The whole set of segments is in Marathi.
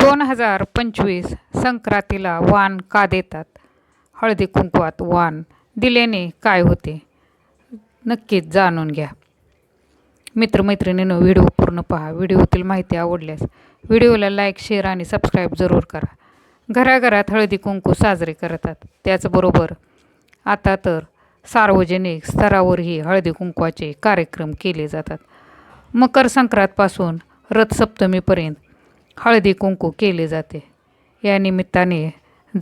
दोन हजार पंचवीस संक्रांतीला वाण का देतात? हळदी कुंकवात वाण दिल्याने काय होते? नक्कीच जाणून घ्या. मित्रमैत्रिणीनं व्हिडिओ पूर्ण पहा. व्हिडिओतील माहिती आवडल्यास व्हिडिओला लाईक शेअर आणि सबस्क्राईब जरूर करा. घराघरात हळदी कुंकू साजरे करतात. त्याचबरोबर आता तर सार्वजनिक स्तरावरही हळदी कुंकवाचे कार्यक्रम केले जातात. मकर संक्रांतपासून रथसप्तमीपर्यंत हळदी कुंकू केले जाते. या निमित्ताने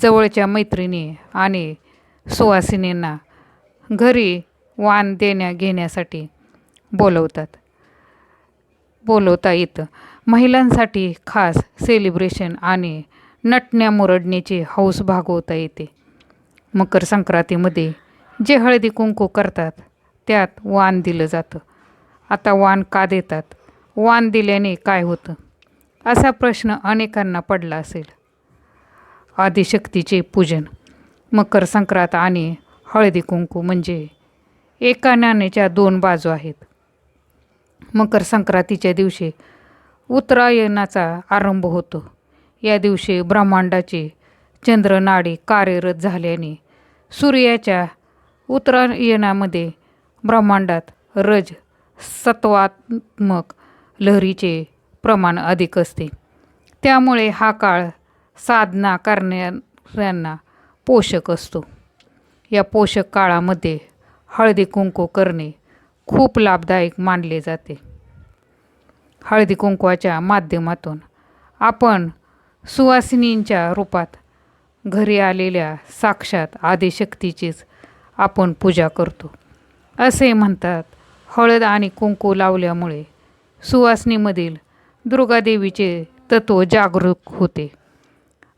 जवळच्या मैत्रिणी आणि सुवासिनींना घरी वाण देण्या घेण्यासाठी बोलवतात. बोलवता येतं. महिलांसाठी खास सेलिब्रेशन आणि नटण्या मुरडण्याची हौस भागवता येते. मकर संक्रांतीमध्ये जे हळदी कुंकू करतात त्यात वाण दिलं जातं. आता वाण का देतात? वाण दिल्याने काय होतं? असा प्रश्न अनेकांना पडला असेल. आदिशक्तीचे पूजन मकर संक्रांत आणि हळदी कुंकू म्हणजे एका नाण्याच्या दोन बाजू आहेत. मकर संक्रांतीच्या दिवशी उत्तरायणाचा आरंभ होतो. या दिवशी ब्रह्मांडाचे चंद्रनाडी कार्यरत झाल्याने सूर्याच्या उत्तरायणामध्ये ब्रह्मांडात रज सत्वात्मक लहरीचे प्रमाण अधिक असते. त्यामुळे हा काळ साधना करणाऱ्यांना पोषक असतो. या पोषक काळामध्ये हळदी कुंकू करणे खूप लाभदायक मानले जाते. हळदी कुंकवाच्या माध्यमातून आपण सुवासिनींच्या रूपात घरी आलेल्या साक्षात आदिशक्तीचीच आपण पूजा करतो. असे म्हणतात हळद आणि कुंकू लावल्यामुळे सुवासनीमधील दुर्गादेवीचे तत्व जागरूक होते.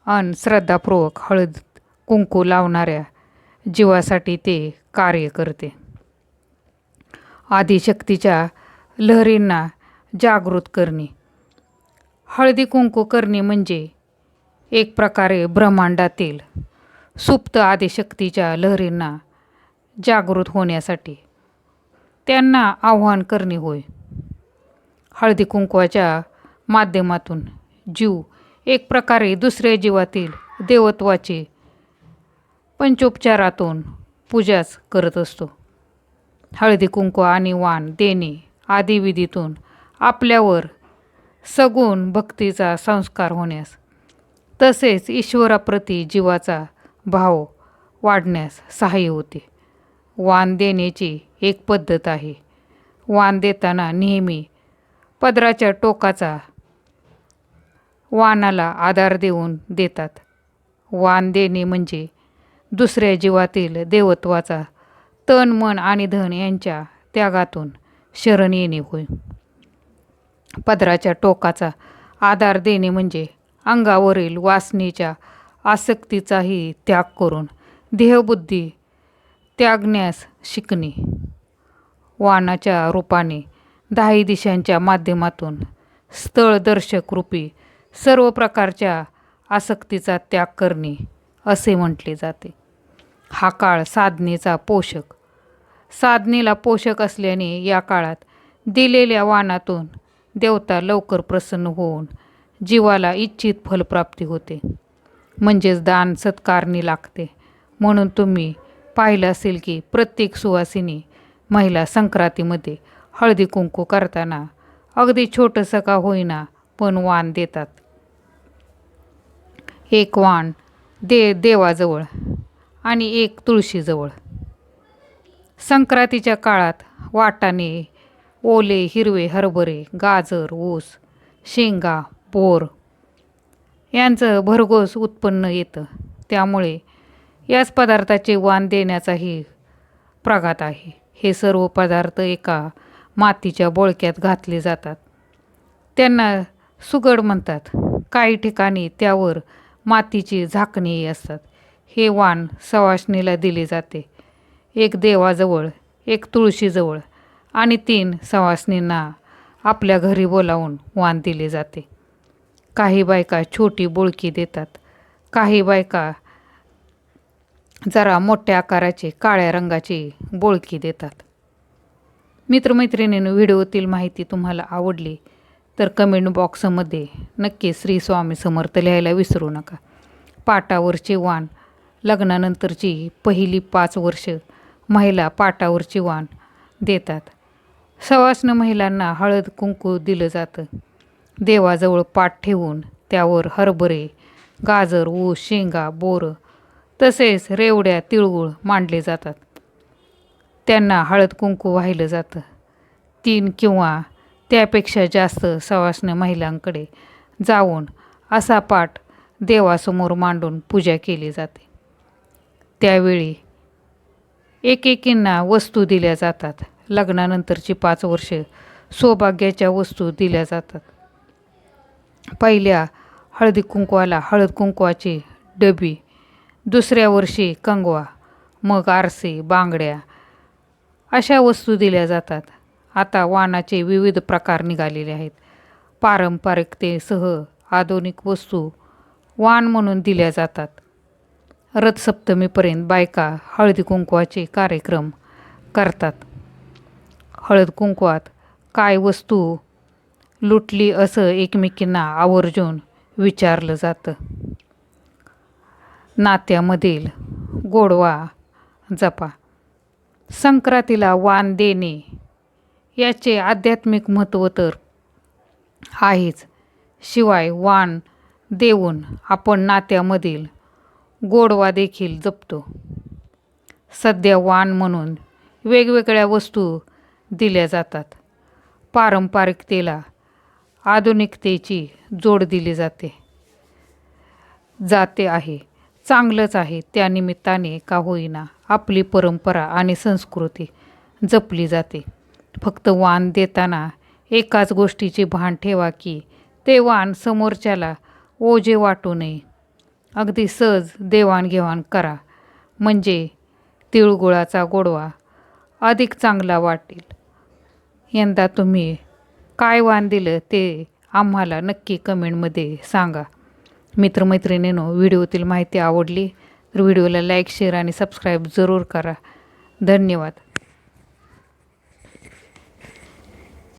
अन श्रद्धापूर्वक हळद कुंकू लावणाऱ्या जीवासाठी ते कार्य करते. आदिशक्तीच्या लहरींना जागृत करणे. हळदी कुंकू करणे म्हणजे एक प्रकारे ब्रह्मांडातील सुप्त आदिशक्तीच्या लहरींना जागृत होण्यासाठी त्यांना आव्हान करणे होय. हळदी कुंकवाच्या माध्यमातून. जीव एक प्रकारे दुसऱ्या जीवातील देवत्वाचे पंचोपचारातून पूजाच करत असतो. हळदी कुंकू आणि वाण देणे आदी विधीतून आपल्यावर सगुण भक्तीचा संस्कार होण्यास तसेच ईश्वराप्रती जीवाचा भाव वाढण्यास सहाय्य होते. वाण देण्याची एक पद्धत आहे. वाण देताना नेहमी पदराच्या टोकाचा वानाला आधार देऊन देतात. वाण देणे म्हणजे दुसऱ्या जीवातील देवत्वाचा तन मन आणि धन यांच्या त्यागातून शरण येणे होय. पदराच्या टोकाचा आधार देणे म्हणजे अंगावरील वासनेच्या आसक्तीचाही त्याग करून देहबुद्धी त्यागण्यास शिकणे. वानाच्या रूपाने दाही दिशांच्या माध्यमातून स्थळदर्शक रूपी सर्व प्रकारच्या आसक्तीचा त्याग करणे असे म्हटले जाते. हा काळ साधनेचा पोषक. साधनेला पोषक असल्याने या काळात दिलेल्या वाणातून देवता लवकर प्रसन्न होऊन जीवाला इच्छित फलप्राप्ती होते. म्हणजेच दान सत्कारणी लागते. म्हणून तुम्ही पाहिलं असेल की प्रत्येक सुवासिनी महिला संक्रांतीमध्ये हळदी कुंकू करताना अगदी छोटंसं का होईना पण वाण देतात. एक वाण दे देवाजवळ आणि एक तुळशीजवळ. संक्रांतीच्या काळात वाटाणे ओले हिरवे हरभरे गाजर ऊस शेंगा बोर यांचं भरघोस उत्पन्न येतं. त्यामुळे याच पदार्थाचे वाण देण्याचाही प्रघात आहे. हे सर्व पदार्थ एका मातीच्या बोळक्यात घातले जातात. त्यांना सुगड म्हणतात. काही ठिकाणी त्यावर मातीची झाकणीही असतात. हे वाण सवासणीला दिले जाते. एक देवाजवळ एक तुळशीजवळ आणि तीन सवासणींना आपल्या घरी बोलावून वाण दिले जाते. काही बायका छोटी बोळकी देतात. काही बायका जरा मोठ्या आकाराची काळ्या रंगाची बोळकी देतात. मित्रमैत्रिणीनं व्हिडिओतील माहिती तुम्हाला आवडली तर कमेंट बॉक्समध्ये नक्की श्री स्वामी समर्थ लिहायला विसरू नका. पाटावरचे वाण लग्नानंतरची पहिली पाच वर्ष महिला पाटावरचे वाण देतात. सवासन महिलांना हळद कुंकू दिलं जातं. देवाजवळ पाठ ठेवून त्यावर हरभरे गाजर ऊस शेंगा बोरं तसेच रेवड्या तिळगुळ मांडले जातात. त्यांना हळद कुंकू वाहिलं जातं. तीन किंवा त्यापेक्षा जास्त सवासने महिलांकडे जाऊन असा पाठ देवासमोर मांडून पूजा केली जाते. त्यावेळी एकेकींना वस्तू दिल्या जातात. लग्नानंतरची पाच वर्ष सौभाग्याच्या वस्तू दिल्या जातात. पहिल्या हळदी कुंकवाला हळद कुंकवाची डबी दुसऱ्या वर्षी कंगवा मग आरसे बांगड्या अशा वस्तू दिल्या जातात. आता वाणाचे विविध प्रकार निघालेले आहेत. पारंपरिकतेसह आधुनिक वस्तू वाण म्हणून दिल्या जातात. रथसप्तमीपर्यंत बायका हळदी कुंकवाचे कार्यक्रम करतात. हळद कुंकवात काय वस्तू लुटली असं एकमेकींना आवर्जून विचारलं जातं. नात्यामधील गोडवा जपा. संक्रांतीला वाण देणे याचे आध्यात्मिक महत्त्व तर आहेच. शिवाय वाण देऊन आपण नात्यामधील गोडवा देखील जपतो. सध्या वाण म्हणून वेगवेगळ्या वस्तू दिल्या जातात. पारंपरिकतेला आधुनिकतेची जोड दिली जाते. जाते आहे. चांगलंच आहे. त्यानिमित्ताने का होईना आपली परंपरा आणि संस्कृती जपली जाते. फक्त वाण देताना एकाच गोष्टीचे भान ठेवा की ते वाण समोरच्याला ओझे वाटू नये. अगदी सहज देवाणघेवाण करा. म्हणजे तिळगुळाचा गोडवा अधिक चांगला वाटेल. यंदा तुम्ही काय वाण दिलं ते आम्हाला नक्की कमेंटमध्ये सांगा. मित्रमैत्रिणीनो व्हिडिओतील माहिती आवडली तर व्हिडिओला लाईक शेअर आणि सबस्क्राईब जरूर करा. धन्यवाद.